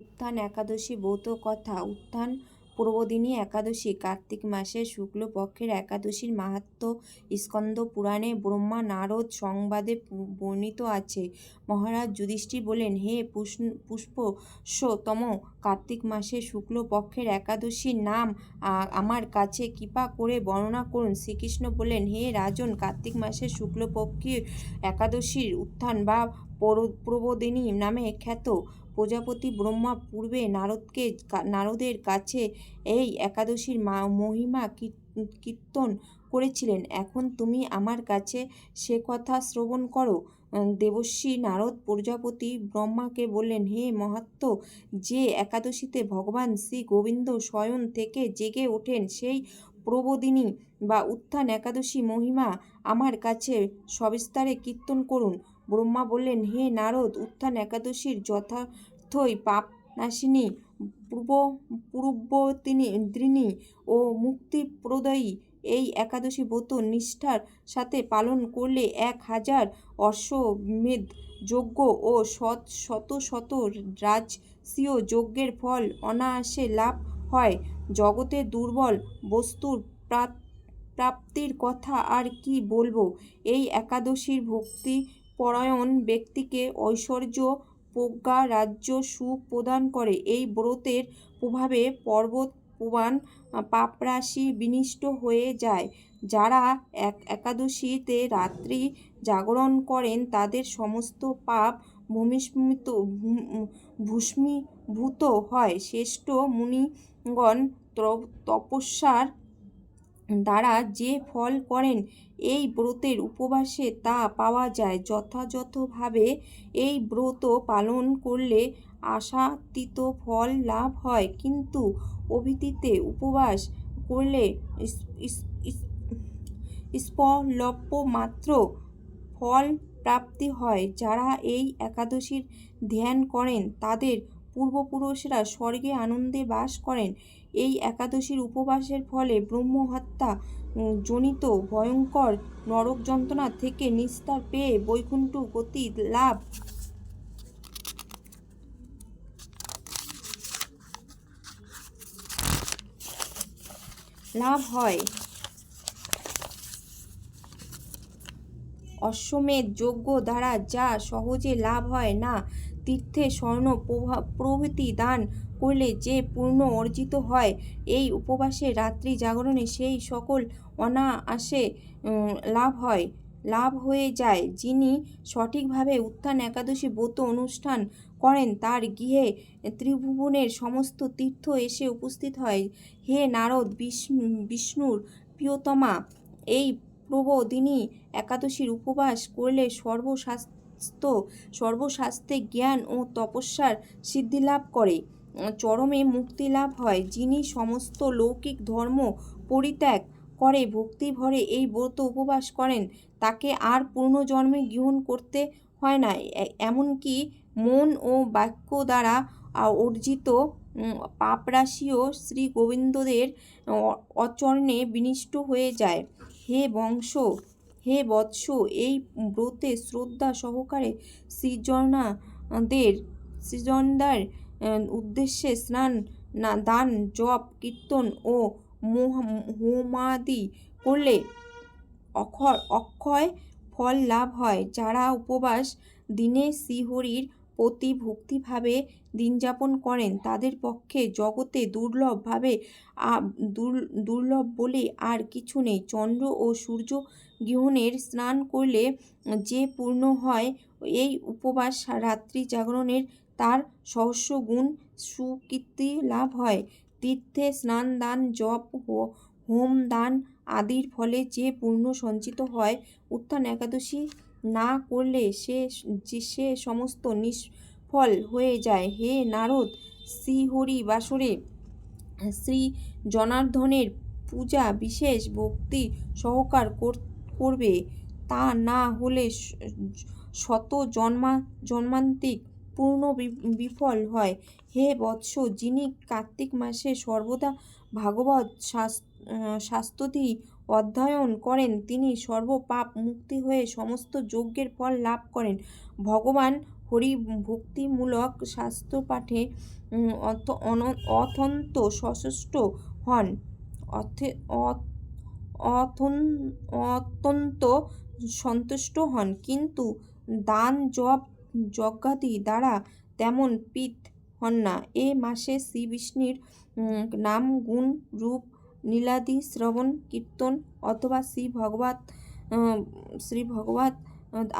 উত্থান একাদশী ব্রত কথা। উত্থান পূর্বদিনী একাদশী। কার্তিক মাসের শুক্লপক্ষের একাদশীর মাহাত্ম্য স্কন্দ পুরাণে ব্রহ্মা নারদ সংবাদে বর্ণিত আছে। মহারাজ যুধিষ্ঠির বলেন, হে পুষ্পস্যতম কার্তিক মাসের শুক্লপক্ষের একাদশীর নাম আমার কাছে কৃপা করে বর্ণনা করুন। শ্রীকৃষ্ণ বলেন, হে রাজন, কার্তিক মাসের শুক্লপক্ষের একাদশীর উত্থান বা প্রবোদিনী নামে খ্যাত প্রজাপতি ব্রহ্মা পূর্বে নারদকে নারদের কাছে এই একাদশীর মহিমা কীর্তন করেছিলেন। এখন তুমি আমার কাছে সে কথা শ্রবণ করো। দেবশ্রী নারদ প্রজাপতি ব্রহ্মাকে বললেন, হে মহাত্ম, যে একাদশীতে ভগবান শ্রী গোবিন্দ স্বয়ং থেকে জেগে ওঠেন, সেই প্রবোদিনী বা উত্থান একাদশী মহিমা আমার কাছে সবিস্তারে কীর্তন করুন। ব্রহ্মা বললেন, হে নারদ, উত্থান একাদশীর যথার্থই পাপনাশিনী পূর্ব পূর্বদ্রিনী ও মুক্তিপ্রদায়ী এই একাদশী ব্রত নিষ্ঠার সাথে পালন করলে এক হাজার অশ্বমেধ যজ্ঞ ও শত শত শত রাজসীয় যজ্ঞের ফল অনায়াসে লাভ হয়। জগতে দুর্বল বস্তুর প্রাপ্তির কথা আর কি বলব? এই একাদশীর ভক্তিপরায়ণ ব্যক্তিকে ঐশ্বর্য, প্রজ্ঞা, রাজ্য, সুখ প্রদান করে। এই ব্রতের প্রভাবে পর্বত প্রমাণ পাপরাশি বিনিষ্ট হয়ে যায়। যারা এক একাদশীতে রাত্রি জাগরণ করেন, তাদের সমস্ত পাপ ভূমিস্মিত ভূষ্মীভূত হয়। শ্রেষ্ঠ মুনিগণ তপস্যার দ্বারা যে ফল করেন, এই ব্রতের উপবাসে তা পাওয়া যায়। যথাযথভাবে এই ব্রত পালন করলে আশাতীত ফল লাভ হয়। কিন্তু অভিতিতে উপবাস করলে স্পলপ্য স্বল্পমাত্র ফল প্রাপ্তি হয়। যারা এই একাদশীর ধ্যান করেন, তাদের পূর্বপুরুষরা স্বর্গে আনন্দে বাস করেন। এই একাদশীর উপবাসের ফলে ব্রহ্মহত্যা জনিত ভয়ঙ্কর নরক যন্ত্রণা থেকে নিস্তার পেয়ে বৈকুণ্ঠ গতি লাভ। লাভ হয়। অশ্বমেধ যজ্ঞ দ্বারা যা সহজে লাভ হয় না তীর্থে স্বর্ণ প্রভৃতি দান করলে যে পুণ্য অর্জিত হয়, এই উপবাসে রাত্রি জাগরণে সেই সকল অনায়াসে লাভ হয়, লাভ হয়ে যায়। যিনি সঠিকভাবে উত্থান একাদশী ব্রত অনুষ্ঠান করেন, তার গৃহে ত্রিভুবনের সমস্ত তীর্থ এসে উপস্থিত হয়। হে নারদ বিষ্ণুর প্রিয়তমা, এই প্রবোদিনী একাদশীর উপবাস করলে সর্বস্বাস্থ্য সর্বস্বাস্থ্যে জ্ঞান ও তপস্যার সিদ্ধিলাভ করে। চরমে মুক্তি লাভ হয়। যিনি সমস্ত লৌকিক ধর্ম পরিত্যাগ করে ভক্তিভরে এই ব্রত উপবাস করেন, তাকে আর পূর্ণজন্মে গ্রহণ করতে হয় না। এমনকি মন ও বাক্য দ্বারা অর্জিত পাপরাশিও শ্রী গোবিন্দদের অচরণে বিনিষ্ট হয়ে যায়। হে বংশ! হে বৎস, এই ব্রতে শ্রদ্ধা সহকারে সৃজনাদের সৃজনদার উদ্দেশ্যে স্নান, না, দান, জপ, কীর্তন ও হোমাদি করলে অক্ষয় ফল লাভ হয়। যারা উপবাস দিনে শ্রীহরির প্রতি ভক্তিভাবে দিনযাপন করেন, তাদের পক্ষে জগতে দুর্লভভাবে দুর্লভ বলে আর কিছু নেই। চন্দ্র ও সূর্য গ্রহণের স্নান করলে যে পূর্ণ হয়, এই উপবাস রাত্রি জাগরণের তার সহস্র গুণ সুকীর্তি লাভ হয়। তীর্থে স্নান দান, জপ হোম দান আদির ফলে যে পূর্ণ সঞ্চিত হয়, উত্থান একাদশী না করলে সে সে সমস্ত নিষ্ফল হয়ে যায়। হে নারদ, শ্রীহরি বাসরে শ্রী জনার্দনের পূজা বিশেষ ভক্তি সহকার করবে তা না হলে শত জন্মা, জন্মান্তিক পূর্ণ বিফল হয়। হে বৎস, যিনি কার্তিক মাসে সর্বদা ভাগবত শাস্ত্রটি অধ্যয়ন করেন, তিনি সর্বপাপ মুক্তি হয়ে সমস্ত যজ্ঞের ফল লাভ করেন। ভগবান হরি ভক্তিমূলক অত- অন- অত্যন্ত সচেষ্ট হন। অথে- অ- অথন- অত্যন্ত সন্তুষ্ট হন। কিন্তু দান জপ যজ্ঞাদি দ্বারা তেমন প্রীত হন না। এ মাসে শ্রী বিষ্ণুর নাম গুণ রূপ নীলাদি, শ্রবণ, কীর্তন অথবা শ্রী ভগবত শ্রী ভগবত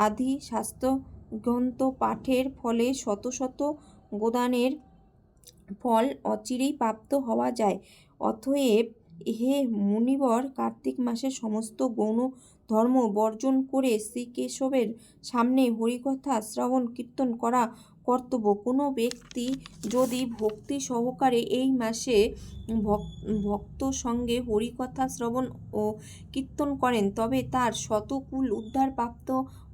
আদি শাস্ত্র গ্রন্থ পাঠের ফলে শত শত গোদানের ফল অচিরেই প্রাপ্ত হওয়া যায়। অতএব হে মুনিবর, কার্তিক মাসে সমস্ত গৌণ ধর্ম বর্জন করে শ্রীকেশবের সামনে হরিকথা শ্রবণ কীর্তন করা কর্তব্য। কোনো ব্যক্তি যদি ভক্তি সহকারে এই মাসে ভক- ভক্ত সঙ্গে হরিকথা শ্রবণ ও কীর্তন করেন, তবে তার শতকুল উদ্ধার প্রাপ্ত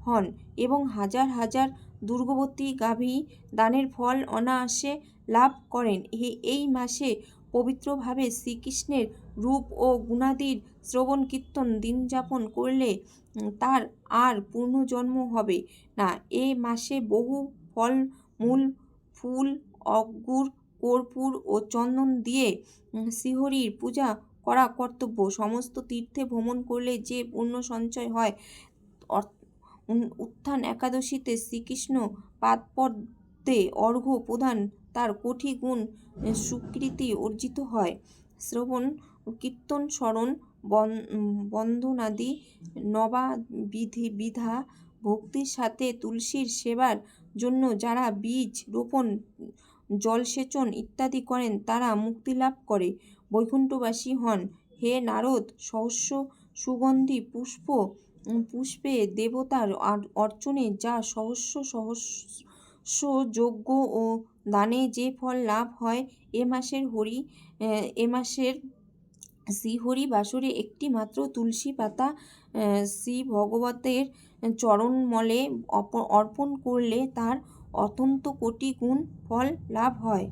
হন এবং হাজার হাজার দুর্গবতী গাভী দানের ফল অনায়াসে লাভ করেন। এই মাসে পবিত্রভাবে শ্রীকৃষ্ণের রূপ ও গুণাদির শ্রবণ কীর্তন দিন যাপন করলে তার আর পুনর্জন্ম হবে না। এ মাসে বহু ফল, মূল, ফুল অগুর কর্পূর ও চন্দন দিয়ে শ্রীহরির পূজা করা কর্তব্য। সমস্ত তীর্থে ভ্রমণ করলে যে পুণ্য সঞ্চয় হয় উত্থান একাদশীতে শ্রীকৃষ্ণ পাদপদ্মে অর্ঘ্য প্রদান তার কোটি গুণ স্বীকৃতি অর্জিত হয়। শ্রবণ কীর্তন স্মরণ বন- উম, বন্দনাদি নবাবিধি বিধা ভক্তির সাথে তুলসীর সেবার জন্য যারা বীজ রোপণ জলসেচন ইত্যাদি করেন তারা মুক্তিলাভ করে। বৈকুণ্ঠবাসী হন। হে নারদ সহস্র সুগন্ধি পুষ্প পুষ্পে দেবতার অর্চনে যা সহস্র সহস্র যজ্ঞ ও দানে যে ফল লাভ হয়, এ মাসের হরি এ মাসের শ্রীহরি বাসরে একটি মাত্র তুলসী পাতা শ্রী ভগবতের চরণমলে অর্পণ করলে তার অত্যন্ত কোটি গুণ ফল লাভ হয়।